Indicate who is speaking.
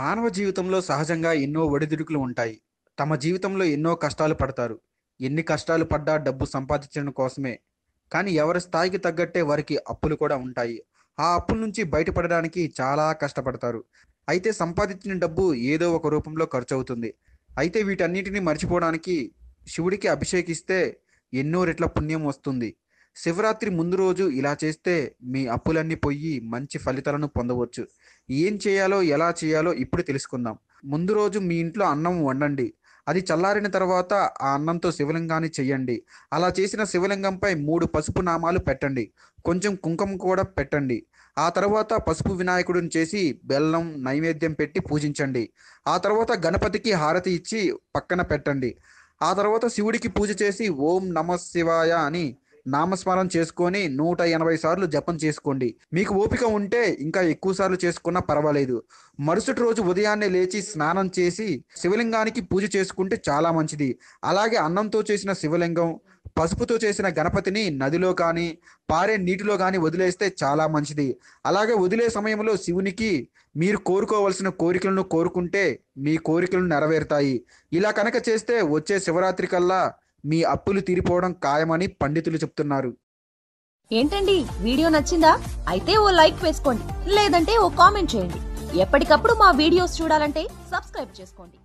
Speaker 1: మానవ జీవితంలో సహజంగా ఎన్నో ఒడిదుడుకులు ఉంటాయి. తమ జీవితంలో ఎన్నో కష్టాలు పడతారు. ఎన్ని కష్టాలు పడ్డా డబ్బు సంపాదించడం కోసమే. కానీ ఎవరి స్థాయికి తగ్గట్టే వారికి అప్పులు కూడా ఉంటాయి. ఆ అప్పుల నుంచి బయటపడడానికి చాలా కష్టపడతారు. అయితే సంపాదించిన డబ్బు ఏదో ఒక రూపంలో ఖర్చు అవుతుంది అయితే వీటన్నిటిని మర్చిపోవడానికి శివుడికి అభిషేకిస్తే ఎన్నో రెట్ల పుణ్యం వస్తుంది. శివరాత్రి ముందు రోజు ఇలా చేస్తే మీ అప్పులన్నీ పోయి మంచి ఫలితాలను పొందవచ్చు. ఏం చేయాలో ఎలా చేయాలో ఇప్పుడు తెలుసుకుందాం. ముందు రోజు మీ ఇంట్లో అన్నం వండండి. అది చల్లారిన తర్వాత ఆ అన్నంతో శివలింగాన్ని చెయ్యండి అలా చేసిన శివలింగంపై మూడు పసుపు నామాలు పెట్టండి. కొంచెం కుంకుమ కూడా పెట్టండి. ఆ తర్వాత పసుపు వినాయకుడిని చేసి బెల్లం నైవేద్యం పెట్టి పూజించండి. ఆ తర్వాత గణపతికి హారతి ఇచ్చి పక్కన పెట్టండి. ఆ తర్వాత శివుడికి పూజ చేసి ఓం నమ శివాయ అని నామస్మరణ చేసుకొని నూట ఎనభై సార్లు జపం చేసుకోండి. మీకు ఓపిక ఉంటే ఇంకా ఎక్కువ సార్లు చేసుకున్నా పర్వాలేదు. మరుసటి రోజు ఉదయాన్నే లేచి స్నానం చేసి శివలింగానికి పూజ చేసుకుంటే చాలా మంచిది. అలాగే అన్నంతో చేసిన శివలింగం పసుపుతో చేసిన గణపతిని నదిలో కానీ పారే నీటిలో కానీ వదిలేస్తే చాలా మంచిది. అలాగే వదిలే సమయంలో శివునికి మీరు కోరుకోవలసిన కోరికలను కోరుకుంటే మీ కోరికలు నెరవేరుతాయి. ఇలా కనుక చేస్తే వచ్చే శివరాత్రి కల్లా మీ అప్పులు తీరిపోవడం ఖాయమని పండితులు చెప్తున్నారు.
Speaker 2: ఏంటండి? వీడియో నచ్చిందా? అయితే ఓ లైక్ వేసుకోండి. లేదంటే ఓ కామెంట్ చేయండి. ఎప్పటికప్పుడు మా వీడియోస్ చూడాలంటే సబ్స్క్రైబ్ చేసుకోండి.